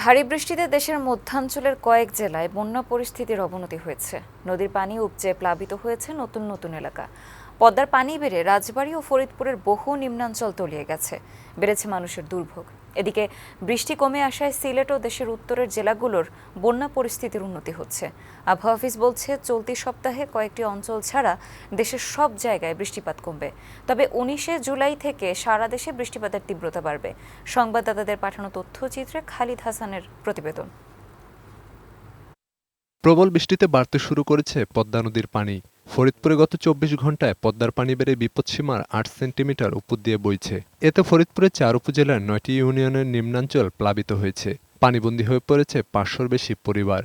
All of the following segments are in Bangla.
ভারী বৃষ্টিতে দেশের মধ্যাঞ্চলের কয়েক জেলায় বন্যা পরিস্থিতির অবনতি হয়েছে। নদীর পানি উপচে প্লাবিত হয়েছে নতুন নতুন এলাকা। পদ্মার পানি বেড়ে রাজবাড়ী ও ফরিদপুরের বহু নিম্নাঞ্চল তলিয়ে গেছে। বেড়েছে মানুষের দুর্ভোগ। এদিকে বৃষ্টি কমে আসায় সিলেট ও দেশের উত্তরের জেলাগুলোর বন্যা পরিস্থিতির উন্নতি হচ্ছে। আবহাওয়া অফিস বলছে, চলতি সপ্তাহে কয়েকটি অঞ্চল ছাড়া দেশের সব জায়গায় বৃষ্টিপাত কমবে। তবে উনিশে জুলাই থেকে সারা দেশে বৃষ্টিপাতের তীব্রতা বাড়বে। সংবাদদাতাদের পাঠানো তথ্যচিত্রে খালিদ হাসানের প্রতিবেদন। প্রবল বৃষ্টিতে বাড়তে শুরু করেছে পদ্মা নদীর পানি। ফরিদপুরে গত চব্বিশ ঘন্টায় পদ্মার পানি বেড়ে বিপদসীমার আট সেন্টিমিটার উপর দিয়ে বইছে। এতে ফরিদপুরের চার উপজেলার নয়টি ইউনিয়নের নিম্নাঞ্চল প্লাবিত হয়েছে। পানিবন্দী হয়ে পড়েছে পাঁচশোর বেশি পরিবার।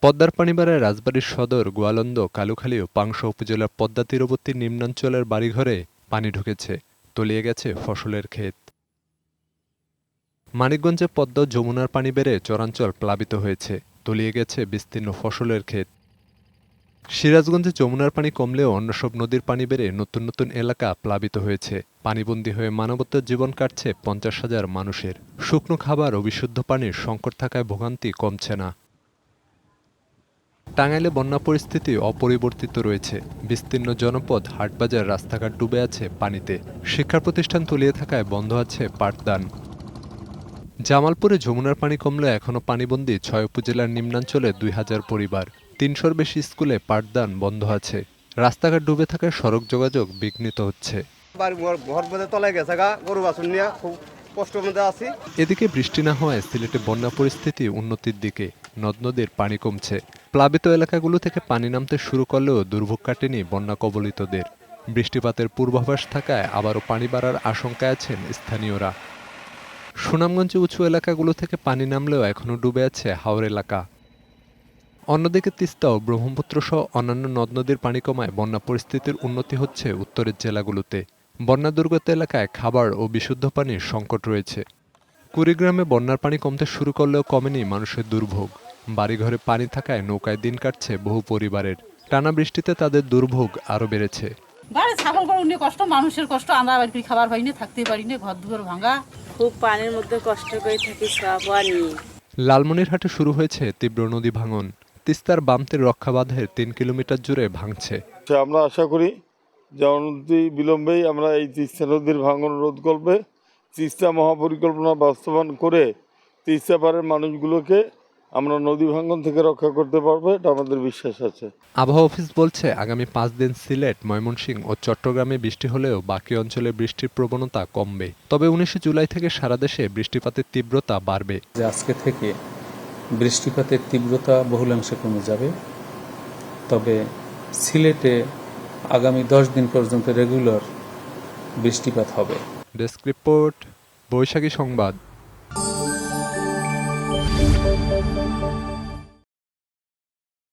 পদ্মার পানি রাজবাড়ীর সদর, গোয়ালন্দ, কালুখালী ও পাংশা উপজেলার পদ্মা তীরবর্তী নিম্নাঞ্চলের বাড়িঘরে পানি ঢুকেছে। তলিয়ে গেছে ফসলের ক্ষেত। মানিকগঞ্জে পদ্মা যমুনার পানি বেড়ে চরাঞ্চল প্লাবিত হয়েছে। তলিয়ে গেছে বিস্তীর্ণ ফসলের ক্ষেত। সিরাজগঞ্জে যমুনার পানি কমলেও অন্য সব নদীর পানি বেড়ে নতুন নতুন এলাকা প্লাবিত হয়েছে। পানিবন্দী হয়ে মানবতার জীবন কাটছে পঞ্চাশ হাজার মানুষের। শুকনো খাবার ও বিশুদ্ধ পানির সংকট থাকায় ভোগান্তি কমছে না। টাঙ্গাইলে বন্যা পরিস্থিতি অপরিবর্তিত রয়েছে। বিস্তীর্ণ জনপদ হাটবাজার রাস্তাঘাট ডুবে আছে পানিতে। শিক্ষা প্রতিষ্ঠান তলিয়ে থাকায় বন্ধ আছে পাঠদান। জামালপুরে যমুনার পানি কমলে এখনও পানিবন্দী ছয় উপজেলার নিম্নাঞ্চলে দুই হাজার পরিবার। তিনশোর বেশি স্কুলে পাঠদান বন্ধ আছে। রাস্তাঘাট ডুবে থাকায় সড়ক যোগাযোগ বিঘ্নিত হচ্ছে। এদিকে বৃষ্টি না হওয়ায় সিলেটে বন্যা পরিস্থিতি উন্নতির দিকে নদ নদীর পানি কমছে। প্লাবিত এলাকাগুলো থেকে পানি নামতে শুরু করলেও দুর্ভোগ কাটেনি বন্যা কবলিতদের। বৃষ্টিপাতের পূর্বাভাস থাকায় আবারও পানি বাড়ার আশঙ্কায় আছেন স্থানীয়রা। সুনামগঞ্জে উঁচু এলাকাগুলো থেকে পানি নামলেও এখনও ডুবে আছে হাওর এলাকা। অন্যদিকে তিস্তা ও ব্রহ্মপুত্র সহ অন্যান্য নদ নদীর পানি কমায় বন্যা পরিস্থিতির উন্নতি হচ্ছে উত্তরের জেলাগুলোতে। বন্যা দুর্গত এলাকায় খাবার ও বিশুদ্ধ পানির সংকট রয়েছে। কুড়িগ্রামে বন্যার পানি কমতে শুরু করলেও কমেনি মানুষের দুর্ভোগ। বাড়িঘরে পানি থাকায় নৌকায় দিন কাটছে বহু পরিবারের। টানা বৃষ্টিতে তাদের দুর্ভোগ আরও বেড়েছে। গাড়ি ছাগল গরু নিয়ে কষ্ট মানুষের কষ্ট আমরা বাড়ি খাবার পাই না থাকতে পারি না ঘর দুয়ার ভাঙা। খুব পানির মধ্যে কষ্ট করে থাকি নিয়ে লালমনিরহাটে শুরু হয়েছে তীব্র নদী ভাঙন। তিস্তার বামতের রক্ষাবাঁধের তিন কিলোমিটার জুড়ে ভাঙছে। আমরা আশা করি যে অনতি বিলম্বেই আমরা এই তিস্তা নদীর ভাঙন রোধ করবে। তিস্তা মহাপরিকল্পনা বাস্তবায়ন করে তিস্তা পাড়ের মানুষগুলোকে আমরা নদী ভাঙন থেকে রক্ষা করতে পারব এটা আমাদের বিশ্বাস আছে। আবহাওয়া অফিস বলছে আগামী পাঁচ দিন সিলেট ময়মনসিংহ ও চট্টগ্রামে বৃষ্টি হলেও বাকি অঞ্চলে বৃষ্টির প্রবণতা কমবে। তবে উনিশে জুলাই থেকে সারা দেশে বৃষ্টিপাতের তীব্রতা বাড়বে। যে আজকে থেকে বৃষ্টিপাতের তীব্রতা বহুলাংশে কমে যাবে। তবে সিলেটে আগামী দশ দিন পর্যন্ত রেগুলার বৃষ্টিপাত হবে। ডেস্ক রিপোর্ট, বৈশাখী সংবাদ।